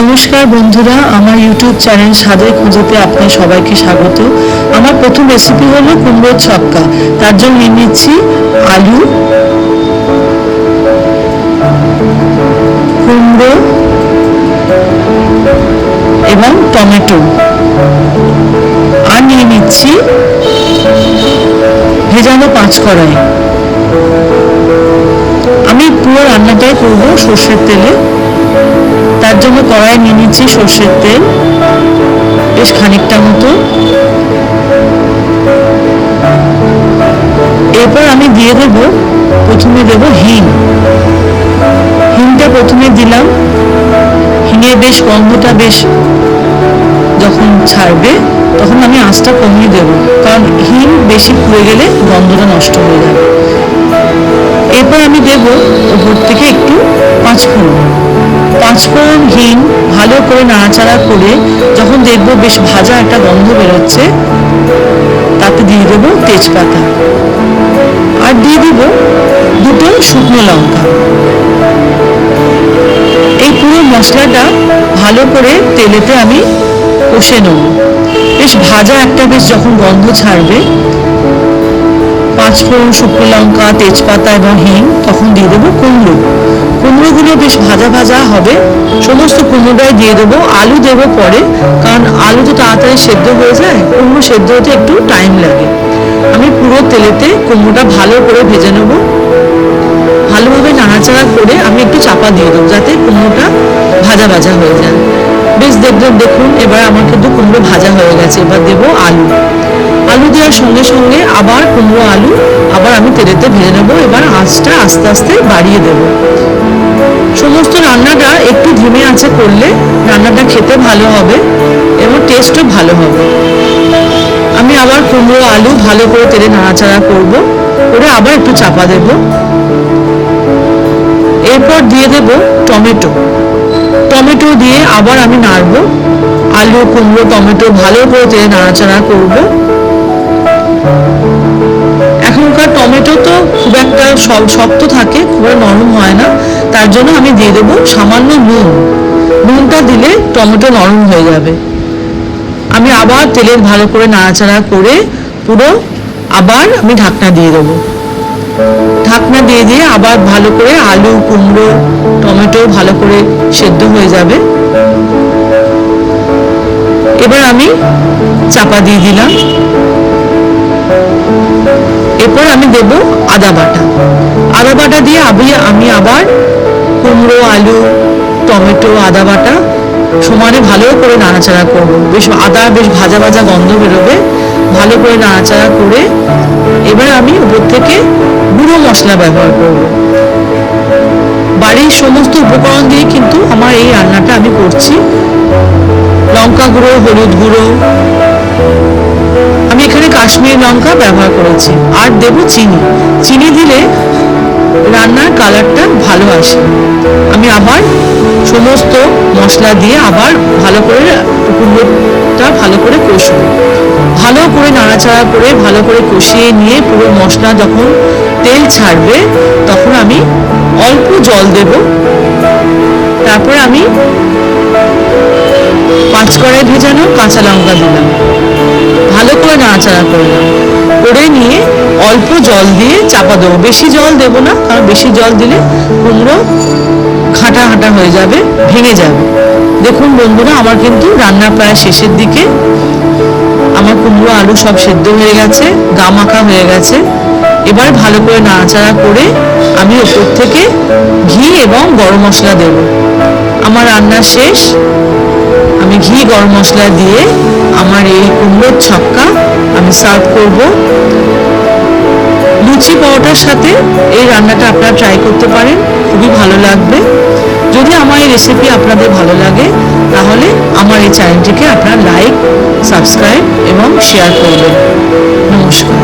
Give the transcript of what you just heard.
নমস্কার বন্ধুরা, আমার ইউটিউব চ্যানেল স্বাদের খুঁজেতে আপনার সবাইকে স্বাগত। আমার প্রথম রেসিপি হলো কুমড়োর ছক্কা। তার জন্য নিয়ে নিচ্ছি আলু, কুমড়ো এবং টমেটো। আর নিয়ে নিচ্ছি ভেজানো পাঁচ কড়াই। আমি পুরো রান্নাটাই করব সর্ষের তেলে। তার জন্য কড়াই নিয়ে নিচ্ছি সর্ষের তেল, বেশ খানিকটা মতো। এরপর আমি দিয়ে দেব, প্রথমে দেব হিং। হিংটা প্রথমে দিলাম। হিঙের বেশ গন্ধটা বেশ যখন ছাড়বে, তখন আমি আঁচটা কমিয়ে দেব। কারণ হিং বেশি পুড়ে গেলে গন্ধটা নষ্ট হয়ে যাবে। এরপর আমি দেব ওপর থেকে একটু পাঁচ পাঁচফোড়ন। পাঁচফোড়ন হিং ভালো করে নাড়াচাড়া করে যখন দেখব বেশ ভাজা একটা গন্ধ বেরোচ্ছে, তাতে দিয়ে দেবো তেজপাতা। আর দিয়ে দেব দুটো শুকনো লঙ্কা। এই পুরো মশলাটা ভালো করে তেলেতে আমি কষে নেব। বেশ ভাজা একটা বেশ যখন গন্ধ ছাড়বে, পাঁচফোড়ন শুকনো লঙ্কা, তেজপাতা এবং হিং, তখন দিয়ে দেবো কুমড়ো। কুমড়োগুলো বেশ ভাজা ভাজা হবে। সমস্ত কুমড়োটাই দিয়ে দেবো। আলু দেবো পরে, কারণ আলু তো তাড়াতাড়ি সেদ্ধ হয়ে যায়, কুমড়ো সেদ্ধ হতে একটু টাইম লাগে। আমি পুরো তেলেতে কুমড়োটা ভালো করে ভেজে নেব। ভালোভাবে নাড়াচাড়া করে আমি একটু চাপা দিয়ে দেবো, যাতে কুমড়োটা ভাজা ভাজা হয়ে যায়। বেশ দেখবেন, দেখুন, এবার আমার কিন্তু কুমড়ো ভাজা হয়ে গেছে। এবার দেবো আলু। আলু দেওয়ার সঙ্গে সঙ্গে আবার কুমড়ো আলু আবার আমি তেলেতে ভেজে নেব। এবার আঁচটা আস্তে আস্তে বাড়িয়ে দেব। সমস্ত রান্নাটা একটু ধিমে আছে করলে রান্নাটা খেতে ভালো হবে এবং টেস্টও ভালো হবে। আমি আবার কুমড়ো, আলু ভালো করে তেলে নাড়াচাড়া করব, করে আবার একটু চাপা দেব। এরপর দিয়ে দেব টমেটো। টমেটো দিয়ে আবার আমি নাড়বো। আলু, কুমড়ো, টমেটো ভালো করে তেলে নাড়াচাড়া করব। এখনকার টমেটো তো খুব একটা শক্ত থাকে, খুব নরম দেবো সামান্য নুন। নুনটা দিলে টমেটো নরম হয়ে যাবে। আমি আবার তেলের ভালো করে নাড়াচাড়া করে পুরো আবার আমি ঢাকনা দিয়ে দেবো। ঢাকনা দিয়ে দিয়ে আবার ভালো করে আলু, কুমড়ো, টমেটো ভালো করে সেদ্ধ হয়ে যাবে। এবার আমি চাপা দিয়ে দিলাম। এরপর আমি দেব আদা বাটা। আদা বাটা দিয়ে আমি আমি আবার কুমড়ো, আলু, টমেটো, আদা বাটা সমানে ভালো করে নাড়াচাড়া করব। বেশ আদা, বেশ ভাজা ভাজা গন্ধ বেরোবে। ভালো করে নাড়াচাড়া করে এবার আমি উপর থেকে গুঁড়ো মশলা ব্যবহার করব। বাড়ির সমস্ত উপকরণ দিয়ে কিন্তু আমার এই রান্নাটা আমি করছি। লঙ্কা গুঁড়ো, হলুদ গুঁড়ো। আমি এখানে কাশ্মীরি লঙ্কা ব্যবহার করেছি। আর দেব চিনি। চিনি দিলে রান্নার কালারটা ভালো আসে। আমি আবার সমস্ত মশলা দিয়ে আবার ভালো করে কুমড়োটা ভালো করে কষবো ভালো করে নাড়াচাড়া করে, ভালো করে কষিয়ে নিয়ে পুরো মশলা যখন তেল ছাড়বে, তখন আমি অল্প জল দেব। তারপরে আমি পাঁচ কড়াই ভেজানো কাঁচা লঙ্কা দিলাম। ভালো করে নাড়াচাড়া করলাম। অল্প জল দিয়ে চাপা দেবো। বেশি জল দেবো না, কারণ বেশি জল দিলে কুমড়ো ঘাঁটা ঘাঁটা হয়ে যাবে, ভেঙে যাবে। দেখুন বন্ধুরা, আমার কিন্তু রান্না প্রায় শেষের দিকে। আমার কুমড়ো আলু সব সেদ্ধ হয়ে গেছে, গা মাখা হয়ে গেছে। এবার ভালো করে নাড়াচাড়া করে আমি ওপর থেকে ঘি এবং গরম মশলা দেব। আমার রান্না শেষ। আমি ঘি, গরম মশলা দিয়ে আমার এই কুমড়োর ছক্কা আমি সার্ভ করব। লুচি পরোটার সাথে এই রান্নাটা আপনারা ট্রাই করতে পারেন, খুবই ভালো লাগবে। যদি আমার এই রেসিপি আপনাদের ভালো লাগে, তাহলে আমার এই চ্যানেলটিকে আপনারা লাইক সাবস্ক্রাইব এবং শেয়ার করবেন। নমস্কার।